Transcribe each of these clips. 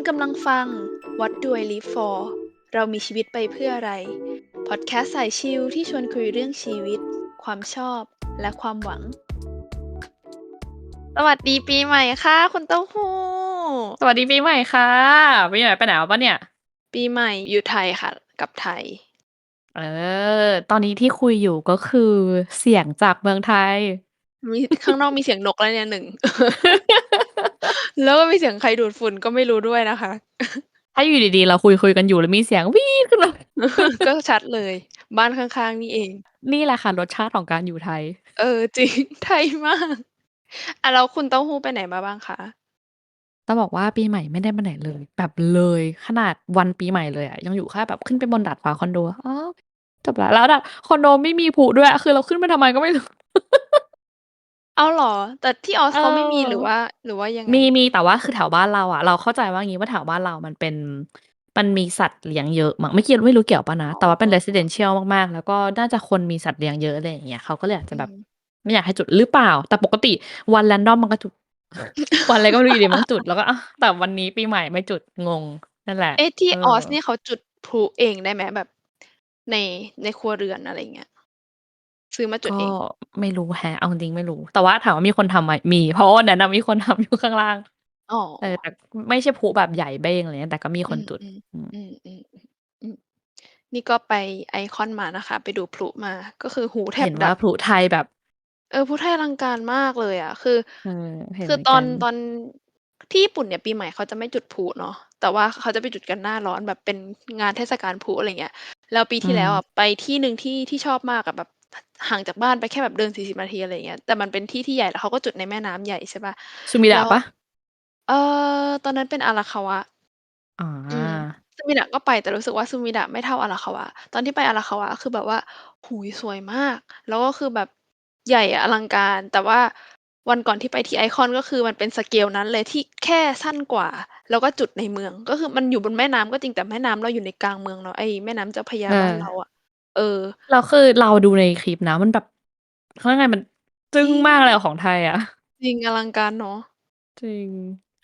คุณกำลังฟัง What Do I Live For เรามีชีวิตไปเพื่ออะไร พอดแคสต์สายชิลที่ชวนคุยเรื่องชีวิต ความชอบและความหวัง สวัสดีปีใหม่ค่ะ คุณเต้าหู้ สวัสดีปีใหม่ค่ะปีใหม่ไปไหนมาปะเนี่ย ปีใหม่อยู่ไทยค่ะกับไทย เออ ตอนนี้ที่คุยอยู่ก็คือเสียงจากเมืองไทย มีข้างนอกมีเสียงนกแล้วเนี่ยหนึ่ง แล้วก็มีเสียงใครดูดฝุ่นก็ไม่รู้ด้วยนะคะ ถ้าอยู่ดีๆ เราคุยคุยกันอยู่แล้วมีเสียงวีดขึ้นมาก็ชัดเลย บ้านข้างๆ นี่เอง นี่แหละค่ะรสชาติของการอยู่ไทย เออ จริงไทยมากอะแล้วคุณเต้าหู้ไปไหนมาบ้างคะต้องบอกว่าปีใหม่ไม่ได้ไปไหนเลย แบบเลยขนาดวันปีใหม่เลยอะยังอยู่แค่แบบขึ้นไปบนดาดฟ้าคอนโดอ๋อจบละแล้วดาดคอนโดไม่มีผุด้วยคือเราขึ้นไปทำไมก็ไม่รู้เอาเหรอ แต่ที่ออสเขาไม่มีเออหรือว่า หรือว่ายังไง มี มี แต่ว่าคือแถวบ้านเราอะ เราเข้าใจว่างี้ว่า แถวบ้านเรามันเป็น มันมีสัตว์เลี้ยงเยอะมั้ง ไม่เกี่ยว ไม่รู้เกี่ยวปะนะแต่ว่าเป็น residential มาก ๆ แล้วก็น่าจะคนมีสัตว์เลี้ยงเยอะ อะไรอย่างเงี้ย เขาก็เลยอาจจะแบบอืมไม่อยากให้จุด หรือเปล่า แต่ปกติวันแรนดอมมันก็จุด วันอะไรก็ไม่รู้ อยู่ดีมันก็จุด แล้วก็อะแต่วันนี้ปีใหม่ไม่จุด งง นั่นแหละ เอ๊ะ ที่เอออ อสนี่เขาจุดพลุเองได้ไหม แบบใน ในครัวเรือน อะไรเงี้ย ซื้อมาจุดก็เอง ไม่รู้แฮะ เอาจริงๆไม่รู้ แต่ว่าถามว่ามีคนทำไหมมี เพราะว่าวันนั้นนะมีคนทำอยู่ข้างล่าง อ๋อ เออ แต่ไม่ใช่พลุแบบใหญ่เบ้งอะไรเงี้ยแต่ก็มีคนจุดอืมอืมอืม อืมอืมอืมนี่ก็ไปไอคอนมานะคะ ไปดูพลุมา ก็คือหูแทบเห็นดัว่าบ พลุไทยแบบ เออพลุไทยอลังการมากเลยอะ คือ เออ เห็นคือเหมือนตอกันน ตอนที่ญี่ปุ่นเนี่ยปีใหม่เขาจะไม่จุดพลุเนาะแต่ว่าเขาจะไปจุดกันหน้าร้อนแบบเป็นงานเทศกาลพลุอะไรเงี้ยแล้วปีที่แล้วอะไปที่หนึ่งที่ที่ชอบมากอะแบบ ห่างจากบ้านไปแค่แบบเดินสี่สิบนาทีอะไรเงี้ย แต่มันเป็นที่ที่ใหญ่แล้วเขาก็จุดในแม่น้ำใหญ่ใช่ปะซูมิดะแล้วปะเออตอนนั้นเป็นอาราคาวะ อ่า อืมซูมิดะก็ไปแต่รู้สึกว่าซูมิดะไม่เท่าอาราคาวะ ตอนที่ไปอาราคาวะคือแบบว่าหูยสวยมาก แล้วก็คือแบบใหญ่อะอลังการ แต่ว่าวันก่อนที่ไปที่ไอคอนก็คือมันเป็นสเกลนั้นเลยที่แค่สั้นกว่า แล้วก็จุดในเมือง ก็คือมันอยู่บนแม่น้ำก็จริงแต่แม่น้ำเราอยู่ในกลางเมืองเนาะไอแม่น้ำเจ้าพระยาเออบ้านเราอะ เออ เราคือเราดูในคลิปนะ มันแบบเขาเรียกไงมันจึ้งจริงมากเลยอะของไทยอะจริงอลังการเนาะ จริง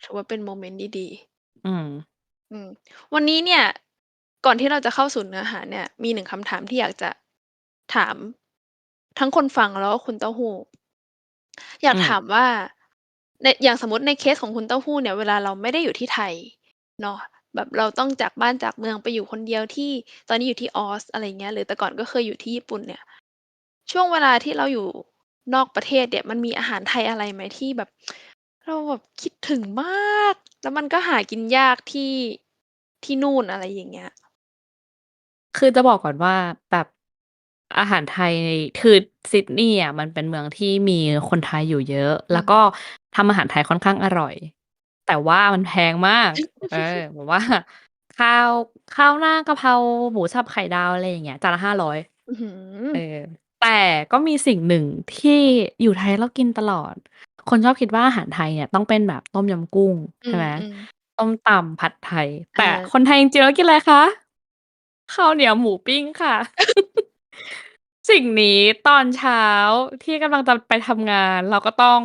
ถือว่าเป็นโมเมนต์ดี ๆ อืม อืม วันนี้เนี่ย ก่อนที่เราจะเข้าสู่เนื้อหาเนี่ย มีหนึ่งคำถามที่อยากจะถาม ทั้งคนฟังแล้วก็คุณเต้าหู้ อยากอืมถามว่า ใน อย่างสมมติในเคสของคุณเต้าหู้เนี่ย เวลาเราไม่ได้อยู่ที่ไทยเนาะ แบบเราต้องจากบ้านจากเมืองไปอยู่คนเดียวที่ตอนนี้อยู่ที่ออสอะไรเงี้ยหรือแต่ก่อนก็เคยอยู่ที่ญี่ปุ่นเนี่ย ช่วงเวลาที่เราอยู่นอกประเทศเนี่ยมันมีอาหารไทยอะไรไหมที่แบบ เราแบบคิดถึงมาก แล้วมันก็หากินยากที่ที่นู่นอะไรอย่างเงี้ย คือจะบอกก่อนว่าแบบอาหารไทยคือซิดนีย์อะมันเป็นเมืองที่มีคนไทยอยู่เยอะอืมแล้วก็ทำอาหารไทยค่อนข้างอร่อย แต่ว่ามันแพงมาก เออแบบว่า ข้าวข้าวหน้ากะเพราหมูสับไข่ดาวอะไรอย่างเงี้ยจานละห้าร้อยอื้อหือเออ แต่ก็มีสิ่งหนึ่งที่อยู่ไทยเรากินตลอด คนชอบคิดว่าอาหารไทยเนี่ยต้องเป็นแบบต้มยำกุ้งอืใช่มไหมอืมต้มตำผัดไทย แต่อ่าคนไทยจริงๆแล้วกินอะไรคะข้าวเหนียวหมูปิ้งค่ะ สิ่งนี้ตอนเช้าที่กำลังจะไปทำงาน เราก็ต้อง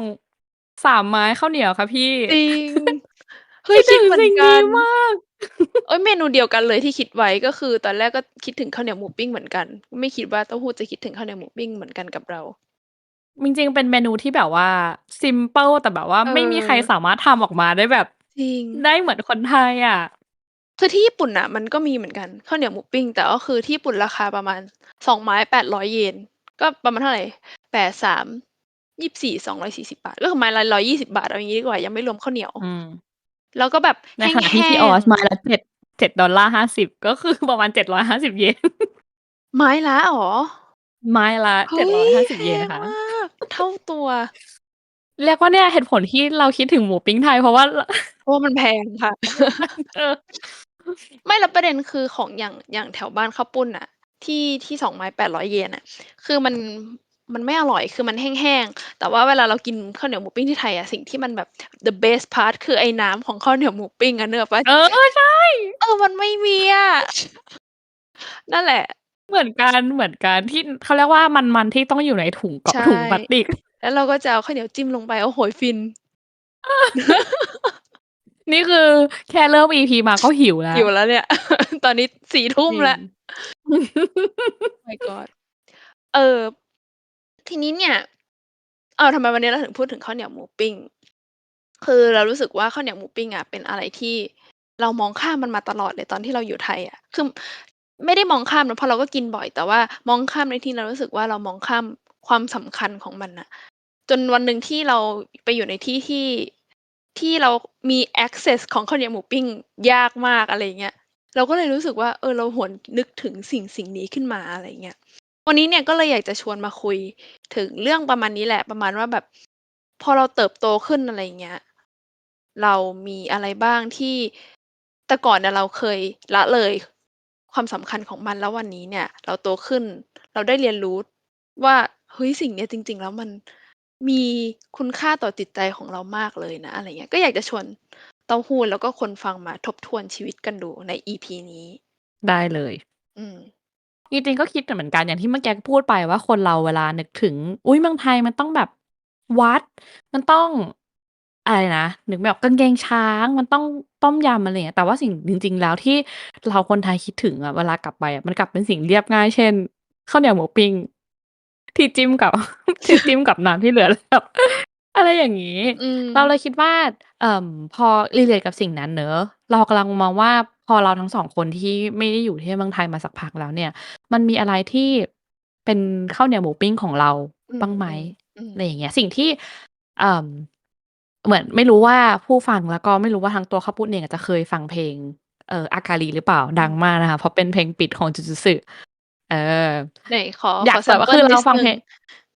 สามไม้ข้าวเหนียวค่ะพี่จริงเฮ้ยคิคิดดถึงเหมือนสิ่งกันี้นมากเอ้ยเมนูเดียวกันเลยที่คิดไว้ก็คือ ตอนแรกก็คิดถึงข้าวเหนียวหมูปิ้งเหมือนกัน ไม่คิดว่าเต้าหู้จะคิดถึงข้าวเหนียวหมูปิ้งเหมือนกันกับเราจริงๆเป็นเมนูที่แบบว่าซิมเ l ิลแต่แบบว่าเออไม่มีใครสามารถทำออกมาได้แบบจริงได้เหมือนคนไทยอะคือที่ญี่ปุ่นน่ะ มันก็มีเหมือนกันข้าวเหนียวหมูปิ้ง แต่ก็คือที่ญี่ปุ่นราคาประมาณสองไม้แปดร้อยเยนก็ประมาณเท่าไหร่แปดสามยี่สี่สองร้อยสี่สิบาท ก็คือไม้ละร้อยยี่สิบาทเอาอย่างนี้ดีกว่ายังไม่รวมข้าวเหนียวอืม แล้วก็แบบในแห้ขณะที่ที่อองสๆไม้ละเจ็ดเจ็ดดอลลาร์ห้าสิบก็คือประมาณเจ็ดร้อยห้าสิบเยนไม้ละเหรอ ไม้ละเฮ้เจ็ดร้อยยห้าสิบแพเยนงค่ะมากเท่าตัวเรียกว่าเนี่ยเหตุผลที่เราคิดถึงหมูปิ้งไทยเพราะว่าเพราะว่ามันแพงค่ะเออไม่แล้วประเด็นคือของอย่างอย่างแถวบ้านข้าวปุ้นอะที่ที่สองไม้แปดร้อยเยนอะคือมัน มันไม่อร่อยคือมันแห้งๆ แต่ว่าเวลาเรากินข้าวเหนียวหมูปิ้งที่ไทยอะสิ่งที่มันแบบ the best part คือไอ้น้ำของข้าวเหนียวหมูปิ้งอะเนอะปะเออใช่ เออมันไม่มีอะนั่นแหละ เหมือนกันเหมือนกันที่เขาเรียกว่ามันมันๆที่ต้องอยู่ในถุงกับใช่ถุงพลาสติก แล้วเราก็จะเอาข้าวเหนียวจิ้มลงไปโอ้โหยฟิน นี่คือแค่เริ่ม EP มาก็หิวแล้วหิวแล้วเนี่ย ตอนนี้4ทุ่มจริงแล้ว my god เออ ทีนี้เนี่ย อ้าว ทำไมวันนี้เราถึงพูดถึงข้าวเหนียวหมูปิ้ง คือเรารู้สึกว่าข้าวเหนียวหมูปิ้งอะเป็นอะไรที่เรามองข้ามมันมาตลอดเลยตอนที่เราอยู่ไทยอะ คือ ไม่ได้มองข้ามนะ เพราะเราก็กินบ่อย แต่ว่ามองข้ามในที่เรารู้สึกว่าเรามองข้ามความสำคัญของมันน่ะ จนวันหนึ่งที่เราไปอยู่ในที่ที่ ที่เรามี access ของข้าวเหนียวหมูปิ้งยากมาก อะไรอย่างเงี้ย เราก็เลยรู้สึกว่า เออ เราหวนนึกถึงสิ่งสิ่งนี้ขึ้นมา อะไรอย่างเงี้ย วันนี้เนี่ยก็เลยอยากจะชวนมาคุยถึงเรื่องประมาณนี้แหละ ประมาณว่าแบบ พอเราเติบโตขึ้นอะไรอย่างเงี้ย เรามีอะไรบ้างที่แต่ก่อนเนี่ยเราเคยละเลยความสำคัญของมันแล้ววันนี้เนี่ย เราโตขึ้น เราได้เรียนรู้ว่าเฮ้ยสิ่งเนี้ยจริง ๆ แล้วมันมีคุณค่าต่อจิตใจของเรามากเลยนะ อะไรเงี้ย ก็อยากจะชวนเต้าหู้แล้วก็คนฟังมาทบทวนชีวิตกันดูใน EP นี้ ได้เลย อืม จริง ๆ ก็คิดเหมือนกัน อย่างที่เมื่อกี้พูดไปว่า คนเราเวลานึกถึง อุ๊ย เมืองไทยมันต้องแบบวัด มันต้อง อะไรนะ นึกไม่ออก กางเกงช้าง มันต้องต้มยำ อะไรอย่างเงี้ย แต่ว่าสิ่ง จริง ๆ แล้วที่เราคนไทยคิดถึงอะเวลากลับไปอะ มันกลับเป็นสิ่งเรียบง่าย เช่น ข้าวเหนียวหมูปิ้ง ที่จิ้มกับ ที่จิ้มกับน้ำที่เหลือ แล้ว อะไรอย่างงี้ อืม เราเลยคิดว่า เอ่อ พอ relate กับสิ่งนั้นเนาะเรากำลังมองว่า พอเราทั้ง 2 คนที่ไม่ได้อยู่ที่เมืองไทยมาสักพักแล้วเนี่ย มันมีอะไรที่เป็นข้าวเหนียวหมูปิ้งของเราอืมบ้างไหมอืมอะไรอย่างเงี้ย สิ่งที่ เอ่อ เหมือนไม่รู้ว่าผู้ฟัง แล้วก็ไม่รู้ว่าทั้งตัวข้าวปุ้นเองอะจะเคยฟังเพลง เอ่อ AKARI หรือเปล่าดังมากนะคะ เพราะเป็นเพลงปิดของ JUJUTSU เออ ไหน ขอ อยาขกอแบบว่า sample คือเรานิดฟังหเพนึ่ลง ง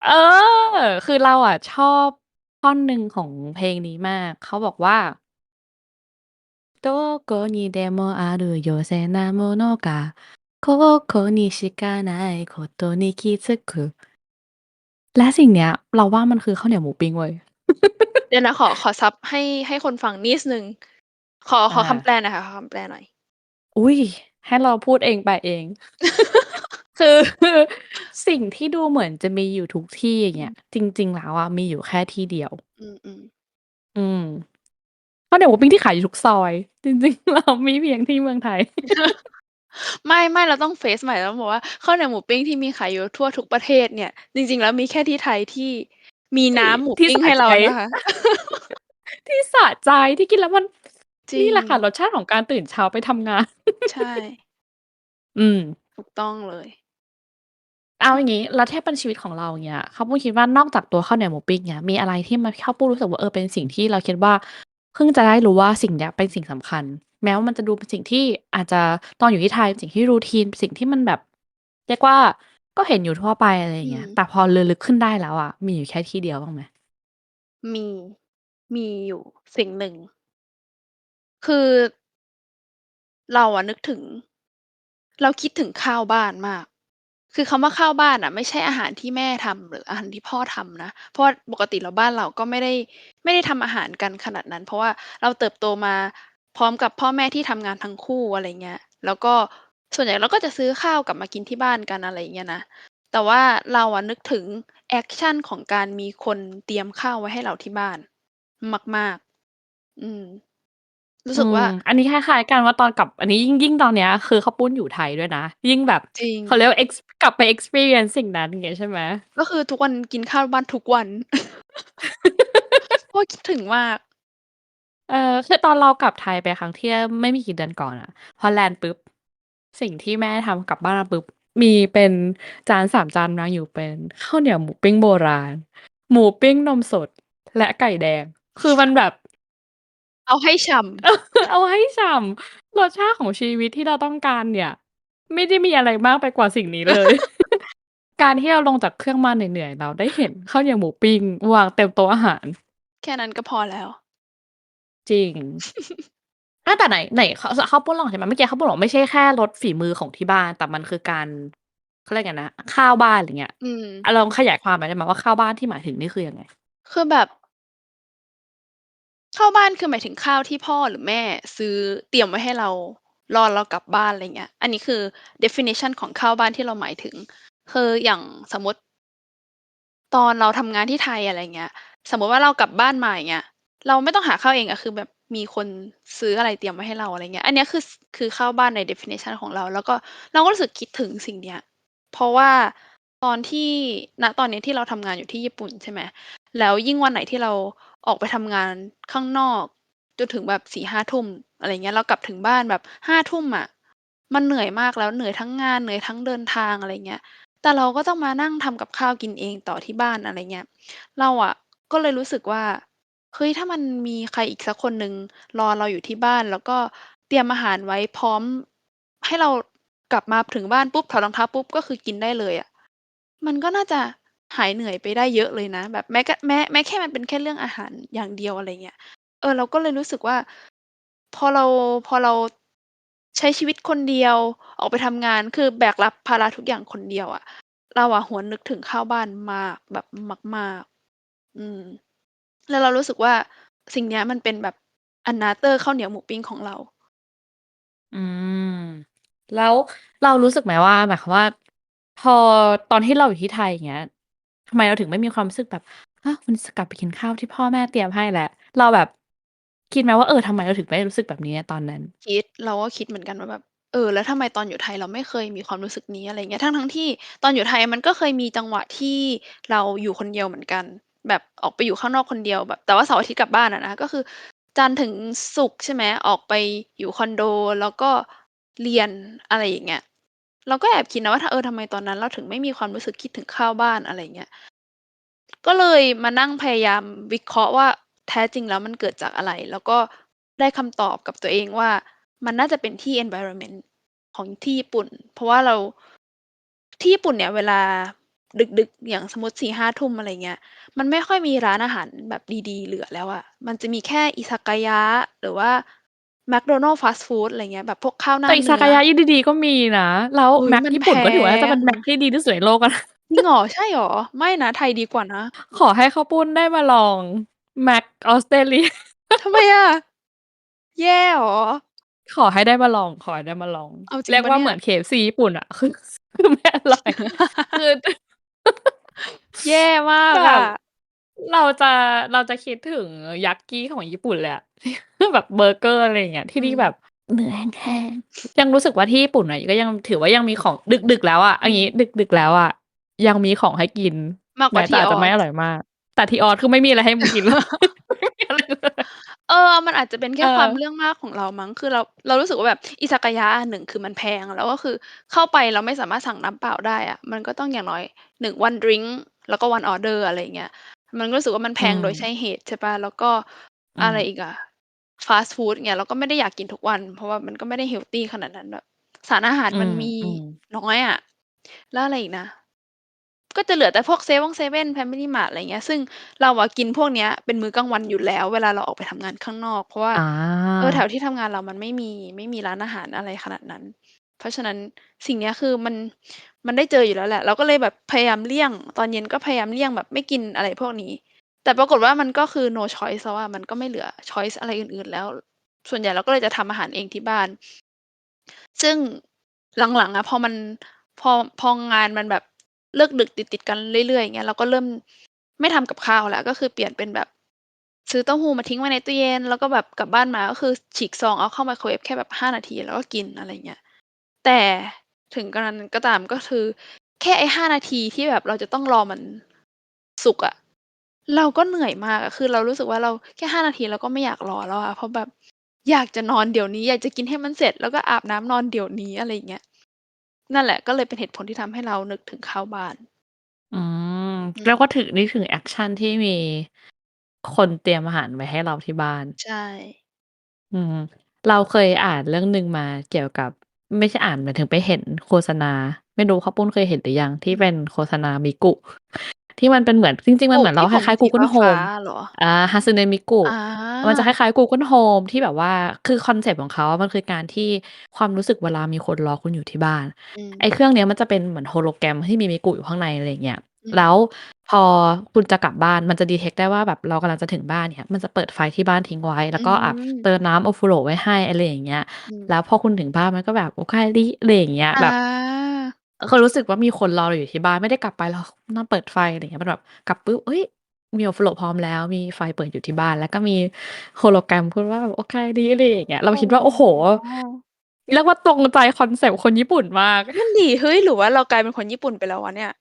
เออ คือเราอะชอบ ท่อนหนึ่งของเพลงนี้มาก เขาบอกว่า どこにでもあるよせなものが、ここにしかないことに気づく และสิ่งเนี้ย เราว่ามันคือข้าวเหนียวหมูปิ้งเว้ย เดี๋ยวนะ ขอ ขอซับให้ ให้คนฟังนิดหนึ่ง ขอ ขอ อา คำแปลหน่อยค่ะ ขอคำแปลหน่อย อุ๊ย ให้เราพูดเองแปลเอง คือ สิ่งที่ดูเหมือนจะมีอยู่ทุกที่ อย่างอืเงี้มยจริง ๆ แล้วอะมีอยู่แค่ที่เดียว อืมอืม ข้าวเหนียวหมูปิ้งที่ขายอยู่ทุกซอย จริง ๆ แล้ว มีเพียงที่เมืองไทยๆไม่ ๆ เราต้อง phrase ใหม่ เราต้องบอกว่า ข้าวเหนียวหมูปิ้งที่มีขายอยู่ทั่วทุกประเทศเนี่ย จริง ๆ แล้วมีแค่ที่ไทยที่มีที่น้ำหมูที่ปิ้งสะให้ใจเรานะคะ ที่สะใจ ที่กินแล้วมัน จรินี่งแหละค่ะรสชาติของการตื่นเช้าไปทำ งาน ใช่ อืม ถูกต้องเลย เอาอย่างงี้ แล้วถ้าเป็นชีวิตของเราอย่างเงี้ย ข้าวปุ้นคิดว่านอกจากตัวข้าวเหนียวหมูปิ้งเงี้ยมีอะไรที่มัน ข้าวปุ้นรู้สึกว่า เออ เป็นสิ่งที่เราคิดว่า เพิ่งจะได้รู้ว่าสิ่งเนี้ยเป็นสิ่งสำคัญ แม้ว่ามันจะดูเป็นสิ่งที่อาจจะ ตอนอยู่ที่ไทยเป็นสิ่งที่ routine เป็นสิ่งที่มันแบบ เรียกว่า ก็เห็นอยู่ทั่วไป อะไรอย่างเงี้ย ม แต่พอลึกๆขึ้นได้แล้วอะ มีอยู่แค่ที่เดียวบ้างไหม?มี มีอยู่สิ่งหนึ่ง คือ เราอะนึกถึง เราคิดถึงข้าวบ้านมาก คือคำว่าข้าวบ้านน่ะไม่ใช่อาหารที่แม่ทำ หรืออาหารที่พ่อทำนะ เพราะว่าปกติแล้วบ้านเราก็ไม่ได้ ไม่ได้ทำอาหารกันขนาดนั้น เพราะว่าเราเติบโตมาพร้อมกับพ่อแม่ที่ทำงานทั้งคู่ อะไรเงี้ย แล้วก็ส่วนใหญ่เราก็จะซื้อข้าวกลับมากินที่บ้านกัน อะไรเงี้ยนะ แต่ว่าเราอะนึกถึงแอกชันของการมีคนเตรียมข้าวไว้ให้เราที่บ้านมาก ๆ อืม รู้อืสึกม ว่า อันนี้คล้าย ๆ กันว่า ตอนกลับ อันนี้ยิ่ง ยิ่งตอนเนี้ย คือข้าวปุ้นอยู่ไทยด้วยนะ ยิ่งแบบ จริง เขาเรียกว่า ex กลับไป experience สิ่งนั้น อย่างเงี้ย ใช่ไหม?ก็คือทุกวันกินข้าวบ้านทุกวัน เพราะว่าคิดถึงมาก เออ คือตอนเรากลับไทยไปครั้งที่ ไม่มีกี่เดือนก่อนอะ พอแลนด์ปุ๊บ สิ่งที่แม่ทำกลับบ้านมาปุ๊บ มีเป็นจาน 3 จานวางอยู่เป็นข้าวเหนียวหมูปิ้งโบราณ หมูปิ้งนมสด และไก่แดง คือมันแบบ เอาให้ฉ่ำเออเอาให้ฉ่ำ รสชาติของชีวิตที่เราต้องการเนี่ย ไม่ได้มีอะไรมากไปกว่าสิ่งนี้เลย การที่เราลงจากเครื่องมาเหนื่อยๆ เราได้เห็นข้าวเหนียวหมูปิ้งวางเต็มโต๊ะอาหาร แค่นั้นก็พอแล้ว จริงอาแต่ไหนไหนขสข้าวปุ้นลองใช่ไหมเมื่อกี้ข้าวปุ้นบอกไม่ใช่แค่รสฝีมือของที่บ้าน แต่มันคือการเขาเรียกไงนะข้าวบ้านไรเงี้ยอืมอาลองขยายความหน่อยได้ไหมว่าข้าวบ้านที่หมายถึงนี่คือยังไง?คือแบบ ข้าวบ้าน คือหมายถึงข้าวที่พ่อหรือแม่ซื้อเตรียมไว้ให้เรา รอเรากลับบ้าน อะไรเงี้ย อันนี้คือ definition ของข้าวบ้านที่เราหมายถึง คืออย่างสมมติ ตอนเราทำงานที่ไทย อะไรเงี้ย สมมติว่าเรากลับบ้านมาอย่างเงี้ย เราไม่ต้องหาข้าวเองอะ คือแบบมีคนซื้ออะไรเตรียมไว้ให้เรา อะไรเงี้ย อันเนี้ยคือ คือข้าวบ้านใน definition ของเรา แล้วก็เราก็รู้สึกคิดถึงสิ่งเนี้ย เพราะว่าตอนที่ ณ ตอนนี้ที่เราทำงานอยู่ที่ญี่ปุ่นใช่ไหม แล้วยิ่งวันไหนที่เรา ออกไปทำงานข้างนอกจนถึงแบบ4-5ทุ่มอะไรเงี้ยเรากลับถึงบ้านแบบ5ทุ่มอะมันเหนื่อยมากแล้วเหนื่อยทั้งงานเหนื่อยทั้งเดินทางอะไรเงี้ย แต่เราก็ต้องมานั่งทำกับข้าวกินเองต่อที่บ้านอะไรเงี้ย เราอะก็เลยรู้สึกว่าเฮ้ยถ้ามันมีใครอีกสักคนหนึ่งรอเราอยู่ที่บ้าน แล้วก็เตรียมอาหารไว้พร้อม ให้เรากลับมาถึงบ้านปุ๊บถอดรองเท้าปุ๊บก็คือกินได้เลยอะ มันก็น่าจะ หายเหนื่อยไปได้เยอะเลยนะ แบบแม้กะ แม้ แม้แค่มันเป็นแค่เรื่องอาหารอย่างเดียว อะไรเงี้ย เออ เราก็เลยรู้สึกว่า พอเรา พอเราใช้ชีวิตคนเดียว ออกไปทำงาน คือแบกรับภาระทุกอย่างคนเดียวอะ เราอะหวนนึกถึงข้าวบ้านมาก แบบมาก ๆ อืม แล้วเรารู้สึกว่าสิ่งเนี้ยมันเป็นแบบ another ข้าวเหนียวหมูปิ้งของเรา อืม แล้วเรารู้สึกไหมว่า หมายความว่า พอตอนที่เราอยู่ที่ไทย อย่างเงี้ย ทำไมเราถึงไม่มีความรู้สึกแบบ"ฮะวันนี้จะกลับไปกินข้าวที่พ่อแม่เตรียมให้แหล้ว"เราแบบคิดไหมว่า เออทำไมเราถึงไม่รู้สึกแบบนี้ตอนนั้น?คิดเราก็คิดเหมือนกันว่าแบบเออแล้วทำไมตอนอยู่ไทยเราไม่เคยมีความรู้สึกนี้อะไรเงี้ยทั้งๆที่ตอนอยู่ไทยมันก็เคยมีจังหวะที่เราอยู่คนเดียวเหมือนกัน แบบออกไปอยู่ข้างนอกคนเดียวแบบ แต่ว่าเสาร์อาทิตย์กลับบ้านอะนะก็คือจันทร์ถึงศุกร์ใช่ไหมออกไปอยู่คอนโดแล้วก็เรียนอะไรอย่างเงี้ย เราก็แอบคิดนะว่า ถ้า เออ ทำไมตอนนั้นเราถึงไม่มีความรู้สึกคิดถึงข้าวบ้าน อะไรเงี้ย ก็เลยมานั่งพยายามวิเคราะห์ว่า แท้จริงแล้วมันเกิดจากอะไร แล้วก็ได้คำตอบกับตัวเองว่า มันน่าจะเป็นที่ environment ของที่ญี่ปุ่น เพราะว่าเรา ที่ญี่ปุ่นเนี่ยเวลาดึก ๆ อย่างสมมติ 4-5 ทุ่ม อะไรเงี้ย มันไม่ค่อยมีร้านอาหารแบบดี ๆ เหลือแล้วอะ มันจะมีแค่อิซากายะ หรือว่า แมคโดนัลด์ฟาสต์ฟูดอะไรเงี้ยแบบพวกข้าวหน้าแต่เอินืซา้อกายะที่ดีๆก็มีนะแล้วอุ๊แยม็กญี่ปุ่นมันแพก็ถือว่าน่าจะเป็นงแม็กที่ดีที่สุดในโลกแล้วนะจริงเหรอ?ใช่เหรอ?ไม่นะ ไทยดีกว่านะ ขอให้ข้าวปุ้นได้มาลองแม็กออสเตรเลียทำไมอะ?แย่เหรอ?ขอให้ได้มาลอง ขอให้ได้มาลองเอาจริเรียกวงเปล่าาเนีเ่หมืย?อน KFC ญี่ปุ่นอะคือคือไม่อร่อยคือแย่มากอแบบะ เราจะ เราจะคิดถึง Yaki ของญี่ปุ่นเลยอะที่แบบเบอร์เกอร์ อะไรอย่างเงี้ย ที่นี่แบอืมบเนื้อแห้งๆ ยังรู้สึกว่าที่ญี่ปุ่นน่ะก็ยังถือว่ายังมีของดึกๆแล้วอะเอางี้อืมดึกๆแล้วอะยังมีของให้กินแมมากกว่า้ทแต่ี่อาจจะไม่อออสร่อยมาก แต่ที่ออสคือไม่มีอะไรให้มึงกินเลยไม่มีอะไรเลยเออ มันอาจจะเป็นแค่ความเออเรื่องมากของเรามั้ง คือเรา เรารู้สึกว่าแบบอิซากายะอะ1คือมันแพง แล้วก็คือเข้าไปเราไม่สามารถสั่งน้ำเปล่าได้อะมันก็ต้องอย่างน้อย1 one drink แล้วก็ one order อะไรอย่างเงี้ย มันก็รู้สึกว่ามันแพอืมงโดยใช่เหตุใช่เปล่าแล้วก็อะไรอืมอีกอะฟาสต์ฟูดเงี้ยเราก็ไม่ได้อยากกินทุกวัน เพราะว่ามันก็ไม่ได้เฮลทีขนาดนั้นแบบสารอาหารอืมันมีมๆน้อยอะแล้วอะไรอีกนะก็จะเหลือแต่พวกเซว่งเซเว่น Family Mart อะไรเงี้ย ซึ่งเราอะกินพวกเนี้ยเป็นมื้อกลางวันอยู่แล้ว เวลาเราออกไปทำงานข้างนอก เพราะว่าอเออแถาวที่ทำงานเรามันไม่มีไม่มีร้านอาหารอะไรขนาดนั้น เพราะฉะนั้นสิ่งเนี้ยคือมัน มันได้เจออยู่แล้วแหละ เราก็เลยแบบพยายามเลี่ยง ตอนเย็นก็พยายามเลี่ยงแบบไม่กินอะไรพวกนี้ แต่ปรากฏว่ามันก็คือ no choice วอะมันก็ไม่เหลือชอยซ์อะไรอื่นๆแล้ว ส่วนใหญ่เราก็เลยจะทำอาหารเองที่บ้าน ซึ่งหลังๆอะพอมันพอพองานมันแบบเลิกดึกติดๆกันเรื่อยๆอย่างเงี้ยเราก็เริ่มไม่ทำกับข้าวแล้วก็คือเปลี่ยนเป็นแบบ ซื้อเต้าหู้มาทิ้งไว้ในตู้เย็น แล้วก็แบบกลับบ้านมาก็คือฉีกซองเอาเข้าไมโครเวฟแค่แบบ5นาทีแล้วก็กินอะไรเงี้ยแต่ ถึงกระนั้นก็ตามก็คือ แค่ไอ้5นาทีที่แบบเราจะต้องรอมันสุกอะเราก็เหนื่อยมากอะคือ เรารู้สึกว่าเราแค่5นาทีเราก็ไม่อยากรอแล้วอะเพราะแบบอยากจะนอนเดี๋ยวนี้อยากจะกินให้มันเสร็จ แล้วก็อาบน้ำนอนเดี๋ยวนี้อะไรอย่างเงี้ยนั่นแหละก็เลยเป็นเหตุผลที่ทำให้เรานึกถึงข้าวบ้าน อืมอืเรียกว่ามถึงนึกถึงแอกชันที่มีคนเตรียมอาหารไว้ให้เราที่บ้าน ใช่ อืม เราเคยอ่านเรื่องหนึ่งมาเกี่ยวกับ ไม่ใช่อ่านหมายถึงไปเห็นโฆษณา ไม่รู้ข้าวปุ้นเคยเห็นหรือยัง?ที่อืมเป็นโฆษณา Miku ที่มันเป็นเหมือนจริงๆโมอัน้เหมือนทเราี่คล้ายๆผมสี Google ฟ้า Home ๆเหรอ?อา Hatsune Miku อมันจะคาล้ายๆ Google Home ที่แบบว่าคือคอนเซปต์ของเขาอะมันคือการที่ความรู้สึกเวลามีคนรอคุณอยู่ที่บ้านอืมไอ้เครื่องเนี้ยมันจะเป็นเหมือน Hologram ที่มี Miku อยู่ข้างในอะไรอย่างเงี้ย แลอืม้วพอคุณจะกลับบ้านมันจะดีเทกต์ได้ว่าแบบเรากำลังจะถึงบ้านเงี้ยมันจะเปิดไฟที่บ้านทิ้งไว้แอลื้วก็อะมเติมน้ำ Ofuro ไว้ให้อะไรอย่างเงี้ยอืมแล้วพอคุณถึงบ้านมันก็แบบ Okaeri อะไรอย่างเงี้ยอแบบาเคยรู้สึกว่ามีคนรอเราอยู่ที่บ้านไม่ได้กลับไปแล้วนั่งเปิดไฟอะไรอย่างเงี้ยมันแบบกลับปุ๊บเฮ้ยมี overflow พร้อมแล้วมีไฟเปิดอยู่ที่บ้าน แล้วก็มี Hologram พูดว่าแบบ"โอเคดี"อะไรอย่างเงี้ยเราอ๋คิดว่าโอ้โฮอเรียกว่าตรงใจคอนเซปต์คนญี่ปุ่นมากนั่นดิเฮ้ยหรือว่าเรากลายเป็นคนญี่ปุ่นไปแล้ววะเนี่ย?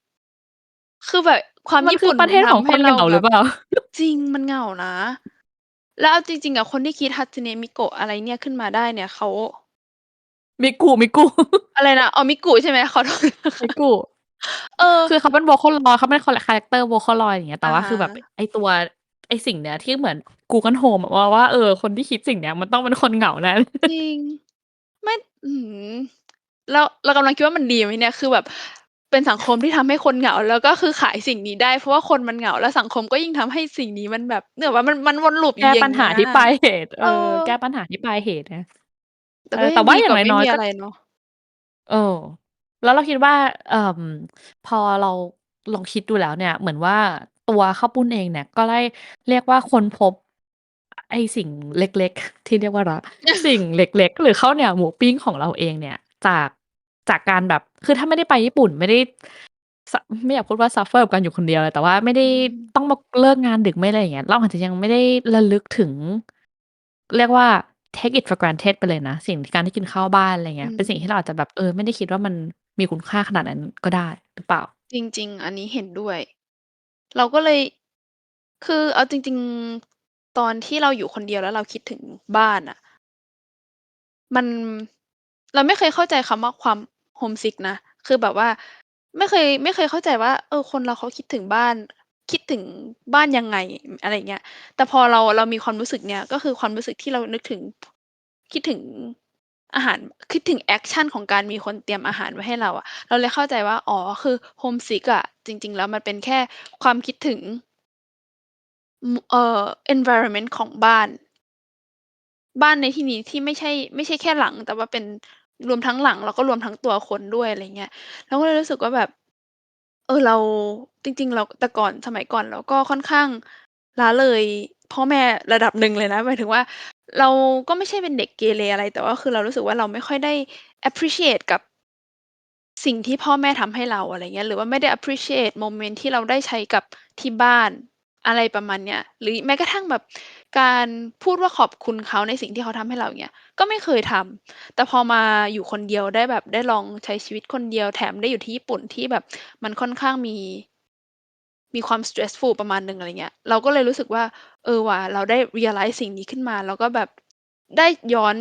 คือแบบความมันญี่คืปอุ่นประเทศทของำใหค้นเเรหางาแหบบรือเปล่า?จริงมันเหงานะ แล้วเอาจริงๆอะคนที่คิด Hatsune Miku อะไรเนี่ยขึ้นมาได้เนี่ยเขา Miku Miku อะไรนะอ๋อ Miku ใช่ไหม?ขอโทษนะคะ Miku เออ คือเขาเป็น Vocaloid เขาเป็นคนละคาแรกเตอร์ Vocaloid อย่างเงี้ยแตอะว่าฮคือแบบะไอ้ตัวไอ้สิ่งเนี้ยที่เหมือน Google Home อะว่าว่าเออคนที่คิดสิ่งเนี้ยมันต้องเป็นคนเหงาแน่จริง ไม่ อื้อฮือเราเรากำลังคิดว่ามันดีไหมเนี่ย?คือแบบ เป็นสังคมที่ทำให้คนเหงา แล้วก็คือขายสิ่งนี้ได้ เพราะว่าคนมันเหงา แล้วสังคมก็ยิ่งทำให้สิ่งนี้มันแบบนึกออกเปล่ามันมันวน loop อแยกู้้อย่ปาัญงเหงี้ายที่ปลายเหตุเเอออแก้อปัญหาที่ปลายเหตุไงแต่กเออ็แยตั่ว่าอย่งดีกางว่าไม่น้อยๆก็มีอะไรเนาะเออ แล้วเราคิดว่าเอ่อพอเราลองคิดดูแล้วเนี่ย เหมือนว่าตัวข้าวปุ้นเองเนี่ย ก็ได้เรียกว่าค้นพบ ไอ้สิ่งเล็ก ๆ ที่เรียกว่ารักสิ่งเล็ก ๆ หรือข้าวเหนียวหมูปิ้งของเราเองเนี่ย จาก จากการแบบ คือถ้าไม่ได้ไปญี่ปุ่นไม่ได้ซไม่อยากพูดว่า suffer กับการอยู่คนเดียวเลยแต่ว่าไม่ไอด้ืมต้องมาเลิกงานดึกไม่อะไรอย่างเงี้ยเราอาจจะยังไม่ได้ระลึกถึง เรียกว่า take it for granted ไปเลยนะ สิ่งการที่กินข้าวบ้านอะไรอย่างเองี้ืยเป็นสิ่งที่มเราอาจจะแบบเออไม่ได้คิดว่ามันมีคุณค่าขนาดนั้นก็ได้หรือเปล่า?จริง ๆ อันนี้เห็นด้วย เราก็เลยคือเอาจริง ๆ ตอนที่เราอยู่คนเดียวแล้วเราคิดถึงบ้านน่ะ มัน เราไม่เคยเข้าใจคำว่าความ homesick นะ คือแบบว่า ไม่เคย ไม่เคยเข้าใจว่า เออ คนเราเขาคิดถึงบ้าน คิดถึงบ้านยังไง อะไรเงี้ย แต่พอเรา เรามีความรู้สึกเนี้ย ก็คือความรู้สึกที่เรานึกถึง คิดถึงอาหาร คิดถึงแอกชันของการมีคนเตรียมอาหารไว้ให้เราอะเราเลยเข้าใจว่า อ๋อ คือ homesick อะจริง ๆ แล้วมันเป็นแค่ความคิดถึง เอ่อ environment ของบ้าน บ้านในที่นี้ที่ไม่ใช่ ไม่ใช่แค่หลัง แต่ว่าเป็น รวมทั้งหลัง แล้วก็รวมทั้งตัวคนด้วยอะไรเงี้ยเราก็เลยรู้สึกว่าแบบ เออเราจริง ๆ เราแต่ก่อนสมัยก่อนเราก็ค่อนข้างละเลยพ่อแม่ระดับหนึ่งเลยนะหมายถึงว่า เราก็ไม่ใช่เป็นเด็กเกเรอะไร แต่ว่าคือเรารู้สึกว่าเราไม่ค่อยได้ appreciate กับสิ่งที่พ่อแม่ทำให้เราอะไรเงี้ยหรือว่าไม่ได้ appreciate โมเมนต์ที่เราได้ใช้กับที่บ้าน อะไรประมาณเนี้ย หรือแม้กระทั่งแบบการพูดว่าขอบคุณเขาในสิ่งที่เขาทำให้เราเงี้ยก็ไม่เคยทำแต่พอมาอยู่คนเดียวได้แบบได้ลองใช้ชีวิตคนเดียวแถมได้อยู่ที่ญี่ปุ่นที่แบบมันค่อนข้างมี มีความ stressful ประมาณหนึ่งอะไรเงี้ย เราก็เลยรู้สึกว่า เออว่ะเราได้ realize สิ่งนี้ขึ้นมา แล้วก็แบบได้ย้อน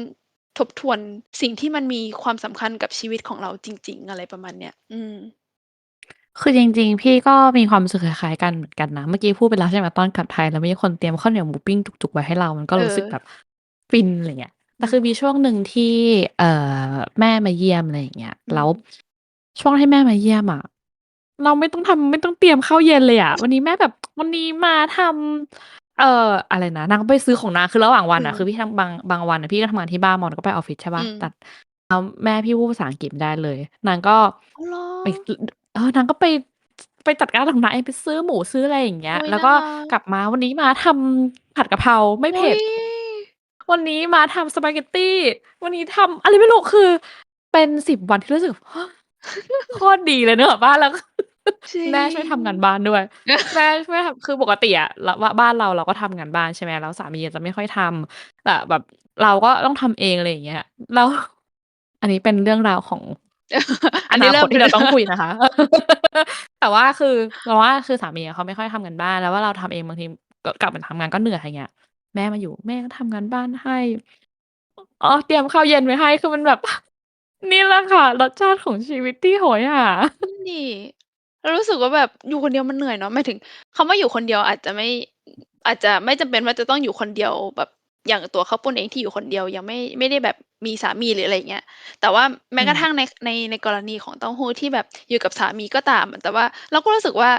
ทบทวนสิ่งที่มันมีความสำคัญกับชีวิตของเราจริง ๆ อะไรประมาณเนี้ย อืม คือจริง ๆ พี่ก็มีความรู้สึกคล้าย ๆ กันเหมือนกันนะ เมื่อกี้พูดไปแล้วใช่ไหมตอนกลับไทย แล้วมีคนเตรียมข้าวเหนียวหมูปิ้งจุก ๆ ไว้ให้เรา มันก็รู้สึกแบเออบฟิน อะไรอย่างเงี้ยอแต่ืมคือมีช่วงหนึ่งที่ เอ่อ แม่มาเยี่ยม อะไรอย่างเงี้ยแล้วอืมช่วงที่แม่มาเยี่ยมอะ เราไม่ต้องทำ ไม่ต้องเตรียมข้าวเย็นเลยอะ วันนี้แม่แบบ วันนี้มาทำ เอ่อ อะไรนะ นางไปซื้อของนาง คือระหว่างวันอะคือืมอพี่ทำ บาง บางวันอะพี่ก็ทำงานที่บ้าน บางวันก็ไปออฟฟิศ ใช่เปอืล่าแต่ ม แล้วแม่พี่พูดภาษาอังกฤษไม่ได้เลย นางก็ อ้าว เหรไป อ? ลดเออ นางก็ไป ไปจัดการของนางเอง ไปซื้อหมู ซื้ออะไรอย่างเงี้โอย๊ย แล้วน่าก็รักลัก บมา วันนี้มาทำผัดกะเพราไม่อุเ๊ผ็ด ย วันนี้มาทำสปาเกตตี วันนี้ทำ อะไรไม่รู้ คือเป็น 10 วันที่รู้สึกโคตรดีเลย นึกออกเปล่า แล้วจริแม่ช่วยง ทำงานบ้านด้วย แม่ช่วยทำ คือปกติอะรวบ้านเรา เราก็ทำงานบ้าน ใช่ไหม แล้วสามีอะจะไม่ค่อยทำ แต่แบบเราก็ต้องทำเอง อะไรอย่างเงี้ย แล้ว อันนี้เป็นเรื่องราวของ ออันนนี้าเริค่ตมที่เราต้องคุยนะคะ แต่ว่าคือเราว่าคือสามีอะเขาไม่ค่อยทำงานบ้าน แล้วว่าเราทำเองบางทีกกลับมาทำงานก็เหนื่อยอย่างเงี้ย แม่มาอยู่แม่ก็ทำงานบ้านให้อ๋อเตรียมข้าวเย็นไว้ให้คือมันแบบ นี่แหละค่ะรสชาติของชีวิตที่โหยหานั่นดิเรารู้สึกว่าแบบอยู่คนเดียวมันเหนื่อยเนาะหมายถึงคำว่าอยู่คนเดียวอาจจะไม่ อาจจะไม่จำเป็นว่าจะต้องอยู่คนเดียวแบบ อย่างตัวข้าวปุ้นเองที่อยู่คนเดียวยังไม่ไม่ได้แบบมีสามีหรืออะไรอย่างเงี้ย แต่ว่าแมอื้กระมทั่งในในในกรณีของเต้าหู้ที่แบบอยู่กับสามีก็ตาม แต่ว่าเราก็รู้สึกว่า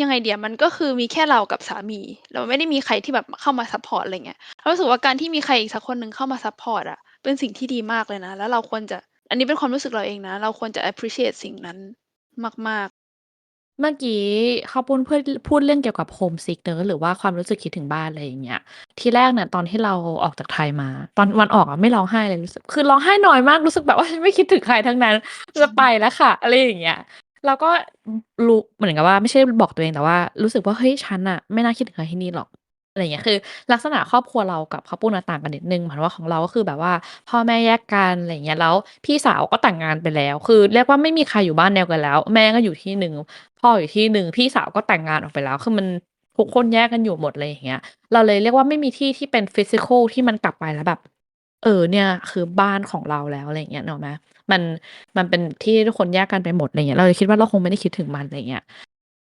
ยังไงดีอะมันก็คือมีแค่เรากับสามี เราไม่ได้มีใครที่แบบเข้ามาซัปพอร์ตอะไรอย่างเงี้ยเรารู้สึกว่าการที่มีใครอีกสักคนหนึ่งเข้ามาซัปพอร์ตอะเป็นสิ่งที่ดีมากเลยนะ แล้วเราควรจะ อันนี้เป็นความรู้สึกเราเองนะ เราควรจะ appreciate สิ่งนั้นมากๆ เมื่อกี้ข้าวปุ้นเพื่อนพูดเรื่องเกี่ยวกับโฮมซิกเนอะหรือว่าความรู้สึกคิดถึงบ้านอะไรอย่างเงี้ย ทีแรกเนี่ยตอนที่เราออกจากไทยมา ตอนวันออกอะไม่ร้องไห้เลยรู้สึกคือร้องไห้น้อยมากรู้สึกแบบว่าฉันไม่คิดถึงใครทั้งนั้นจะไปแล้วค่ะอะไรอย่างเงี้ยเราก็รู้เหมือนกับว่าไม่ใช่บอกตัวเองแต่ว่า รู้สึกว่าเฮ้ยฉันอะไม่น่าคิดถึงใครที่นี่หรอก อะไรอย่างเงี้ย คือลักษณะครอบครัวเรากับข้าวปุ้นอะต่างกันนิดหนึ่ง เหมือนว่าของเราก็คือแบบว่าพ่อแม่แยกกัน อะไรอย่างเงี้ย แล้วพี่สาวก็แต่งงานไปแล้ว คือเรียกว่าไม่มีใครอยู่บ้านเดียวกันแล้ว แม่ก็อยู่ที่หนึ่ง พ่ออยู่ที่หนึ่ง พี่สาวก็แต่งงานออกไปแล้ว คือมัน ทุกคนแยกกันอยู่หมด อะไรอย่างเงี้ย เราเลยเรียกว่าไม่มีที่ที่เป็น Physical ที่มันกลับไปแล้วแบบ เออ เนี่ยคือบ้านของเราแล้ว อะไรอย่างเงี้ย นึกออกไหม มัน มันเป็นที่ทุกคนแยกกันไปหมด อะไรอย่างเงี้ย เราเลยคิดว่าเราคงไม่ได้คิดถึงมัน อะไรอย่างเงี้ย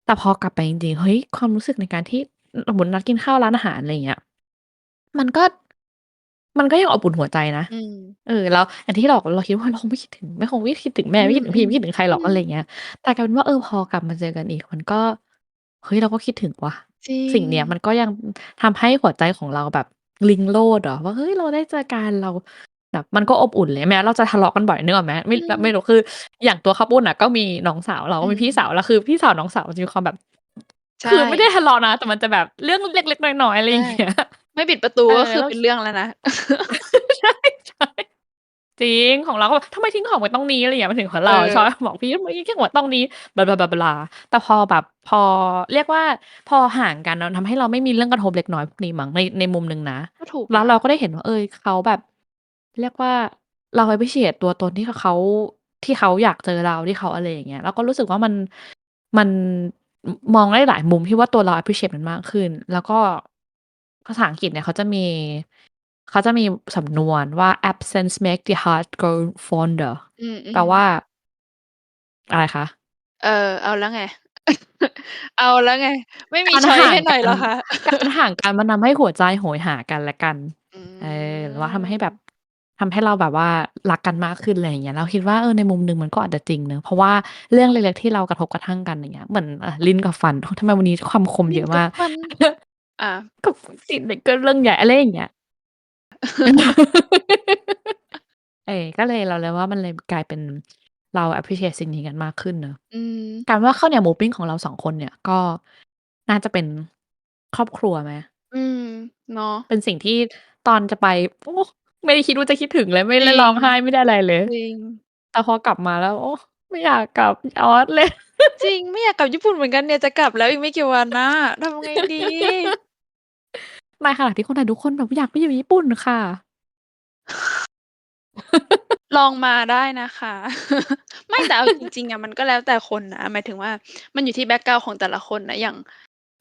แต่พอกลับไปจริง ๆ เฮ้ย ความรู้สึกในการที่ สมมุตินัดกินข้าวร้านอาหารอะไรอย่างเงี้ย มันก็ มันก็ยังอบอุ่นหัวใจนะ อืม เออ แล้วอย่างที่บอกเราคิดว่าเราคงไม่คิดถึงไม่คงไม่คิดถึงแม่อืไม่คิดถึงพี่ไม่คิดถึงใครหรอกมอะไรๆอย่างเงี้ย แต่กลายเป็นว่าเออพอกลับมาเจอกันอีก มันก็เฮ้ยเราก็คิดถึงว่ะ จริสิ่งเนี้ยมังนก็ยังอือทำให้หัวใจของเราแบบริงโรจน์เหรอว่าเฮ้ยเราได้เจอกันเราแบบมันก็อบอุ่นเลยแม้เราจะทะเลาะกันบ่อยนึกออกไหมไม่อืแบบไม่มรู้คือ อย่างตัวข้าวปุ้นน่ะ ก็มีน้องสาวเราอก็ืมีพี่สามวแล้วคือพี่สาวน้องสาวมันจะมีความแบบ ใชคือไม่ได้่ทะเลาะนะ แต่มันจะแบบเรื่องเล็ก ๆ น้อยๆอะไรใชอย่่างเงี้ย ไม่ปิดประตูเออก็คืแอล้วเป็นเรื่องแล้วนะ ใช่ๆจริงของเราก็แบบ"ทำไมทิ้งของไว้ตรงนี้?"อะไรอย่างเงี้ยหมายถึงของเราอะชอบเออบอกพี่"ทำไมทิ้งของไว้ตรงนี้?"บลาๆๆๆแต่พอแบบพอเรียกว่าพอห่างกันเนาะทำให้เราไม่มีเรื่องกระทบเล็กน้อยพวกนี้มั้งในในมุมหนึ่งนะ ก็ถูกแล้วนะเราก็ได้เห็นว่าเออเขาแบบ เรียกว่าเรา appreciate ตัวตนที่ขเขาที่เขาอยากเจอเราที่เขาอะไรอย่างเงี้ยเราก็รู้สึกว่ามันมันอ มองได้หลายมุมที่ว่าตัวเรา appreciate มันมากขึ้น แล้วก็ภาษาอังกฤษเนี่ยเขาจะมีเขาจะมีสำนวนว่า "Absence make the heart grow fonder" อืแปลมว่าๆอะไรคะ?เออ เอาแล้วไง เอาแล้วไง ไม่มกีารหชอยซ์่าใหง้หน่กอันยเหรอคะ?การห่างกันมันทำให้หัวใจโหยหากันและกันอืเออหรือว่าทำให้แบบม ทำให้เราแบบว่ารักกันมากขึ้นอะไรอย่างเงี้ยเราคิดว่าเออในมุมหนึ่งมันก็อาจจะจริงเนาะเพราะว่าเรื่องเล็กๆที่เรากระทบกระทั่งกันอย่างเงี้ยเหมือนอ่าลิ้นกับฟันโอ้ทำไมวันนี้คำคมลเิย้อนะกมับากฟันอากับสิ่งเล็กก็เรื่องใหญ่อะไรอย่างเงี้ยเออก็เลยเราเลยว่ามันเลยกลายเป็นเรา appreciate สิ่งนี้กันมากขึ้นเนาะอืมกลายเป็นว่าข้าวเหนียวหมูปิ้งของเรา2คนเนี่ยก็น่าจะเป็นครอบครัวไหม?อืมเนาะเป็นสิ่งที่ตอนจะไปโอ้ ไม่ได้คิดว่าจะคิดถึงเลย ไม่จรได้ิงร้องไห้ไม่ได้อะไรเลย จริง แต่พอกลับมาแล้ว โอ้ไม่อยากกลับออสเลย จริง ไม่อยากกลับญี่ปุ่นเหมือนกันเนี่ยจะกลับแล้วอีกไม่กี่วันน่ะทำไงดี?ในขณะที่คนไทยทุกคนแบบอยากไปอยู่ญี่ปุ่นค่ะ ลองมาได้นะคะ ไม่แต่เอาจริงๆอะมันก็แล้วแต่คนนะหมายถึงว่า มันอยู่ที่แบ็กกราวนด์ของแต่ละคนนะอย่าง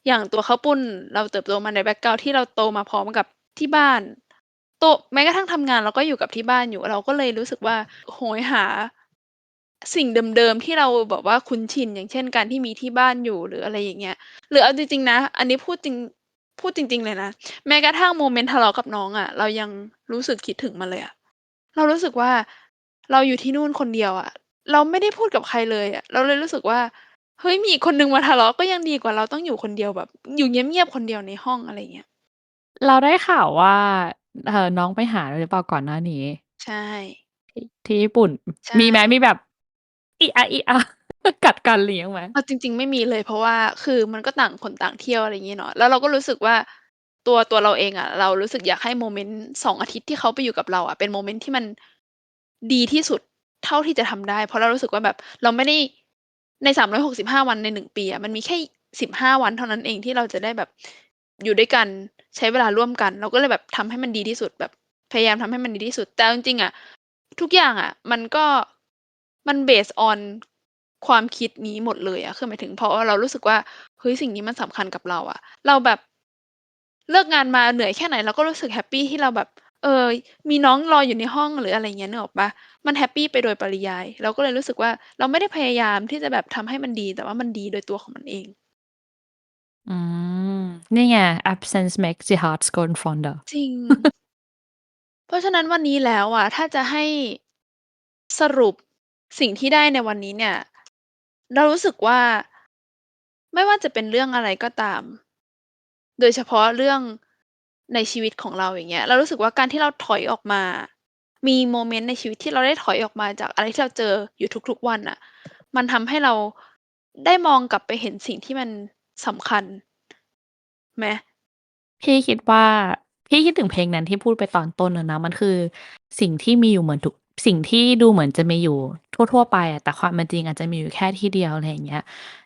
อย่างตัวข้าวปุ้นเราเติบโตมาในแบ็กกราวนด์ที่เราโตมาพร้อมกับที่บ้าน โต แม้กระทั่งทำงานเราก็อยู่กับที่บ้านอยู่ เราก็เลยรู้สึกว่า โหยหา สิ่งเดิม ๆ ที่เราแบบว่าคุ้นชิน อย่างเช่น การที่มีที่บ้านอยู่ หรืออะไรอย่างเงี้ย หรือเอาจริง ๆ นะ อันนี้พูดจริง พูดจริง ๆ เลยนะ แม้กระทั่งโมเมนต์ทะเลาะกับน้องอะ เรายังรู้สึกคิดถึงมันเลยอะ เรารู้สึกว่า เราอยู่ที่นู่นคนเดียวอะ เราไม่ได้พูดกับใครเลยอะ เราเลยรู้สึกว่า เฮ้ย มีอีกคนหนึ่งมาทะเลาะก็ยังดีกว่าเราต้องอยู่คนเดียวแบบ อยู่เงียบ ๆ คนเดียวในห้อง อะไรอย่างเงี้ยเราได้ข่าวว่า เอ่อ น้องไปหาหรือเปล่าก่อนหน้านี้?ใช่ ที่ ที่ญี่ปุ่น ใชมีไหม่มีแบบ อิอะๆกัดกัน อะไรอย่างงี้บ้างไหม?เอาจริง ๆ ไม่มีเลย เพราะว่าคือมันก็ต่างคนต่างเที่ยว อะไรอย่างงี้เนาะ แล้วเราก็รู้สึกว่า ตัว ตัวเราเองอะ เรารู้สึกอยากให้โมเมนต์ 2 อาทิตย์ที่เขาไปอยู่กับเราอะ เป็นโมเมนต์ที่มันดีที่สุดเท่าที่จะทำได้ เพราะเรารู้สึกว่าแบบเราไม่ได้ ใน 365 วัน ใน 1 ปีอะ มันมีแค่ 15 วันเท่านั้นเองที่เราจะได้แบบอยู่ด้วยกัน ใช้เวลาร่วมกัน เราก็เลยแบบทำให้มันดีที่สุดแบบพยายามทำให้มันดีที่สุด แต่จริงๆอะทุกอย่างอะ มันก็มัน based on ความคิดนี้หมดเลยอะคือหมายถึงเพราะว่าเรารู้สึกว่าเฮ้ยสิ่งนี้มันสำคัญกับเราอะเราแบบเลิกงานมาเหนื่อยแค่ไหนเราก็รู้สึกแฮปปี้ที่เราแบบ เออ มีน้องรออยู่ในห้องหรืออะไรเงี้ยเนออกเปล่ามันแฮปปี้ไปโดยปริยาย เราก็เลยรู้สึกว่าเราไม่ได้พยายามที่จะแบบทำให้มันดีแต่ว่ามันดีโดยตัวของมันเอง อืม นี่ไง "Absence makes the heart grow fonder" จริง เพราะฉะนั้นวันนี้แล้วอะ ถ้าจะให้สรุปสิ่งที่ได้ในวันนี้เนี่ย เรารู้สึกว่า ไม่ว่าจะเป็นเรื่องอะไรก็ตาม โดยเฉพาะเรื่องในชีวิตของเราอย่างเงี้ย เรารู้สึกว่าการที่เราถอยออกมา มีโมเมนต์ในชีวิตที่เราได้ถอยออกมาจากอะไรที่เราเจออยู่ทุกๆวันน่ะมันทำให้เราได้มองกลับไปเห็นสิ่งที่มัน สำคัญไหม?พี่คิดว่า พี่คิดถึงเพลงนั้นที่พูดไปตอนต้นอะนะ มันคือ สิ่งที่มีอยู่เหมือนทุกสิ่งที่ดูเหมือนจะมีอยู่ทั่ว ๆ ไปอะแต่ความเป็นจริงอาจจะมีอยู่แค่ที่เดียวอะไรอย่างเงี้ย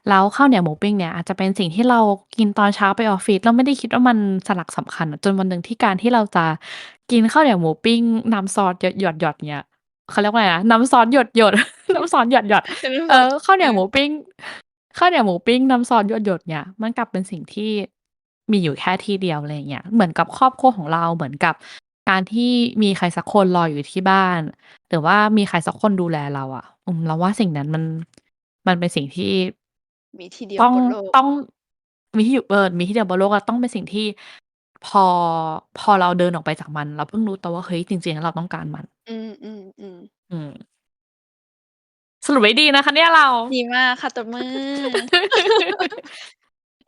แล้วข้าวเหนียวหมูปิ้งเนี่ยอาจจะเป็นสิ่งที่เรากินตอนเช้าไปออฟฟิศเราไม่ได้คิดว่ามันสลักสำคัญอะจนวันหนึ่งที่การที่เราจะกินข้าวเหนียวหมูปิ้งน้ำซอสหยดๆๆเงี้ยเขาเรียกว่าอะไรนะน้ำซอสหยดๆน้ำซอสหยดๆเออข้าวเหนียวหมูปิ้ง ข้าวเหนียวหมูปิ้งน้ำซอสหยดๆเนี่ย มันกลับเป็นสิ่งที่มีอยู่แค่ที่เดียวอะไรอย่างเงี้ยเหมือนกับครอบครัวของเราเหมือนกับการที่มีใครสักคนรออยู่ที่บ้านหรือว่ามีใครสักคนดูแลเราอะอืมเราว่าสิ่งนั้นมันมันเป็นสิ่งที่มีที่เดียตว้องบนโลกต้องมีที่อยู่เออมีที่เดียวบนโลกแล้วต้องเป็นสิ่งที่พอพอเราเดินออกไปจากมัน เราเพิ่งรู้ตัวว่าเฮ้ยจริงๆแล้วเราต้องการมัน อืมๆๆอืม สรุปไว้ดีนะคะเนี่ยเรา ดีมากค่ะตบมือ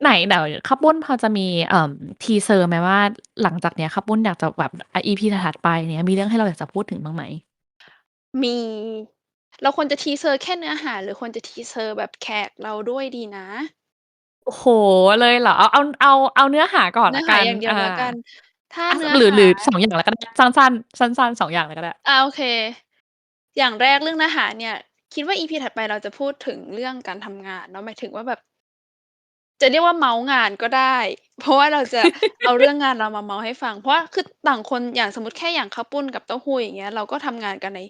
ไหนเดี๋ยวข้าวปุ้นพอจะมีเอ่อทีเซอร์ไหมว่าหลังจากเนี้ยข้าวปุ้นอยากจะแบบอ่า EP ถัดๆไปเนี้ยมีเรื่องให้เราอยากจะพูดถึงบ้างไหม?มี เราควรจะทีเซอร์แค่เนื้อหา หรือควรจะทีเซอร์แบบแขกเราด้วยดีนะ?โอ้โฮเลยเหรอ?เอาเอาเอาเอาเนื้อหาก่อนเนแืล้้อวหกาันอย่างเดียอวาแล้วกัน ถ้าอะเนื้อหรือหาหรือ2อย่างแล้วก็ได้สั้นๆสั้นๆ2อย่างเลยก็ได้อาโอเค อย่างแรกเรื่องเนื้อหาเนี่ย คิดว่า EP ถัดไปเราจะพูดถึงเรื่องการทำงานเนาะหมายถึงว่าแบบ จะเรียกว่าเมาท์งานก็ได้ เพราะว่าเราจะเอาเรื่องงานเรามาเมาท์ให้ฟัง เพราะว่าคือต่างคนอย่างสมมุติแค่อย่างข้าวปุ้นกับเต้าหู้อย่างเงี้ยเราก็ทำงานกันใน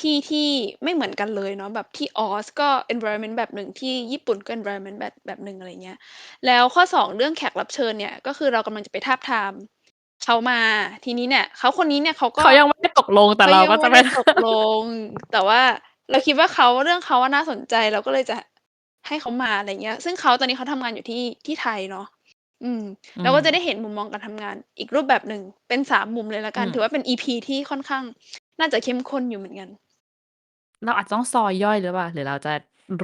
ที่ที่ไม่เหมือนกันเลยเนาะแบบที่ออสก็ environment แบบหนึ่งที่ญี่ปุ่นก็ environment แบบแบบหนึ่งอะไรอย่างเงี้ย แล้วข้อ 2 เรื่องแขกรับเชิญเนี่ย ก็คือเรากำลังจะไปทาบทามเขามาทีนี้เนี่ยเขาคนนี้เนี่ยเขาก็เขายังไม่ได้ตกลงแต่เขาเรายังก็จะไม่ไปได้ตกลง แต่ว่า เราคิดว่าเขาเรื่องเขาอะน่าสนใจเราก็เลยจะให้เขามาอะไรอย่างเงี้ย ซึ่งเขาตอนนี้เขาทำงานอยู่ที่ที่ไทยเนาะอืมอืเราก็จะได้มเห็นมุมมองการทำงานอีกรูปแบบหนึ่งเป็น3มุมเลยแล้วกัน ถืออืมว่าเป็น EP ที่ค่อนข้าง น่าจะเข้มข้นอยู่เหมือนกัน เราอาจจะต้องซอยย่อยหรือเปล่า?หรือเราจะ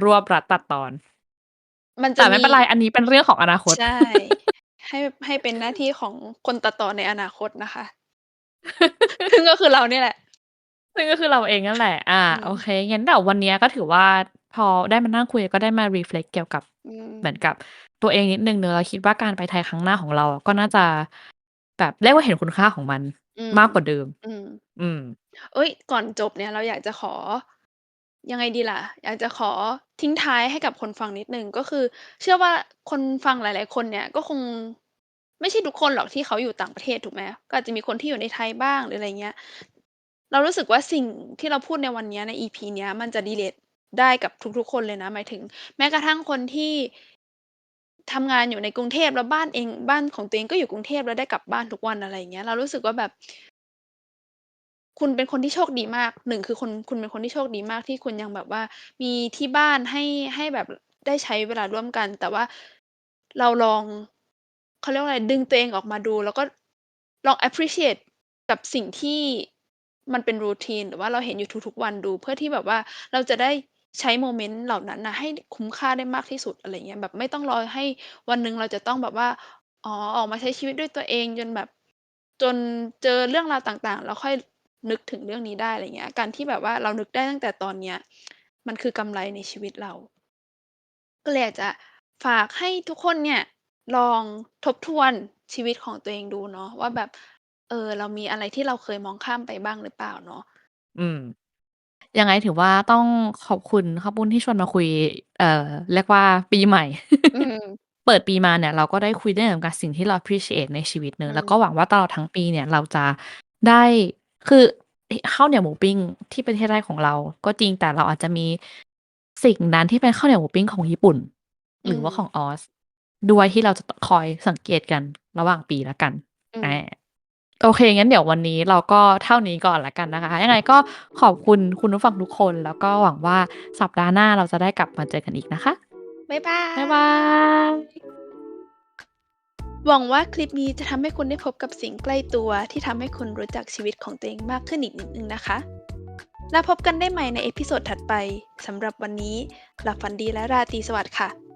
รวบรัดตัดตอน?มันจแต่ะไมม่ีเป็นไรอันนี้เป็นเรื่องของอนาคตใช่ให้ให้เป็นหน้าที่ของคนตัดต่อในอนาคตนะคะซึ่งก็คือเราเนี่ยแหละ ซึ่งก็คือเราเองนั่นแหละอาอืมโอเค งั้นเดี๋ยววันเนี้ยก็ถือว่าพอได้มานั่งคุย ก็ได้มา reflect เกี่ยวกับ อืเหมือนมกับตัวเองนิดหนึ่งเนาะ เราคิดว่าการไปไทยครั้งหน้าของเราอะก็น่าจะแบบเรียกว่าเห็นคุณค่าของมันอืม มากกว่าเดิม อืม อืมเอ๊ยก่อนจบเนี่ยเราอยากจะขอ ยังไงดีล่ะ อยากจะขอทิ้งท้ายให้กับคนฟังนิดหนึ่ง ก็คือเชื่อว่าคนฟังหลาย ๆ คนเนี่ย ก็คง ไม่ใช่ทุกคนหรอกที่เขาอยู่ต่างประเทศถูกไหม?ก็อาจจะมีคนที่อยู่ในไทยบ้าง หรืออะไรอย่างเงี้ย เรารู้สึกว่าสิ่งที่เราพูดในวันนี้ใน EP เนี้ย มันจะ relate ได้กับทุกๆ คนเลยนะ หมายถึง แม้กระทั่งคนที่ทำงานอยู่ในกรุงเทพแล้วบ้านเองบ้านของตัวเองก็อยู่กรุงเทพแล้วได้กลับบ้านทุกวันอะไรอย่างเงี้ย เรารู้สึกว่าแบบ คุณเป็นคนที่โชคดีมาก1คือคุณคุณเป็นคนที่โชคดีมากที่คุณยังแบบว่า มีที่บ้านให้ให้แบบได้ใช้เวลาร่วมกัน แต่ว่าเราลองเขาเรียกว่าอะไรดึงตัวเองออกมาดู แล้วก็ลอง appreciate กับสิ่งที่ มันเป็น routine หรือว่าเราเห็นอยู่ทุกๆวันดู เพื่อที่แบบว่าเราจะได้ใช้โมเมนต์เหล่านั้นนะให้คุ้มค่าได้มากที่สุดอะไรเงี้ยแบบไม่ต้องรอให้วันหนึ่งเราจะต้องแบบว่าอ๋อออกมาใช้ชีวิตด้วยตัวเองจนแบบ จนเจอเรื่องราวต่างๆ แล้วค่อยนึกถึงเรื่องนี้ได้อะไรเงี้ย การที่แบบว่าเรานึกได้ตั้งแต่ตอนเนี้ย มันคือกำไรในชีวิตเรา ก็เลยอยากจะฝากให้ทุกคนเนี่ยลองทบทวนชีวิตของตัวเองดูเนาะว่าแบบ เออ เรามีอะไรที่เราเคยมองข้ามไปบ้างหรือเปล่าเนาะ อืม ยังไงถือว่าต้องขอบคุณข้าวปุ้นที่ชวนมาคุย เอ่อ เรียกว่าปีใหม่ อืม เปิดปีมาเนี่ยเราก็ได้คุยได้เกี่ยวกับสิ่งที่เรา appreciate ในชีวิตเนาอืะ แล้วมก็หวังว่าตลอดทั้งปีเนี่ยเราจะได้ คืออิข้าวเหนียวหมูปิ้งที่ประเทศแรกของเราก็จริง แต่เราอาจจะมีสิ่งนั้นที่เป็นข้าวเหนียวหมูปิ้งของญี่ปุ่น อืหรือว่าขม องออส ด้วยที่เราจะ ต คอยสังเกตกันระหว่างปีแล้วกัน อือมา โอเค งั้นเดี๋ยววันนี้เราก็เท่านี้ก่อนแล้วกันนะคะ ยังไงก็ขอบคุณคุณผู้ฟังทุกคน แล้วก็หวังว่าสัปดาห์หน้าเราจะได้กลับมาเจอกันอีกนะคะ บ๊ายบาบ๊ายบายยหวังว่าคลิปนี้จะทำให้คุณได้พบกับสิ่งใกล้ตัวที่ทำให้คุณรู้จักชีวิตของตัวเองมากขึ้นอีกนิดหนึ่งนะคะ แล้วพบกันได้ใหม่ในเอพิโซดถัดไปสำหรับวันนี้หลับฝันดีและราตรีสวัสดิ์ค่ะ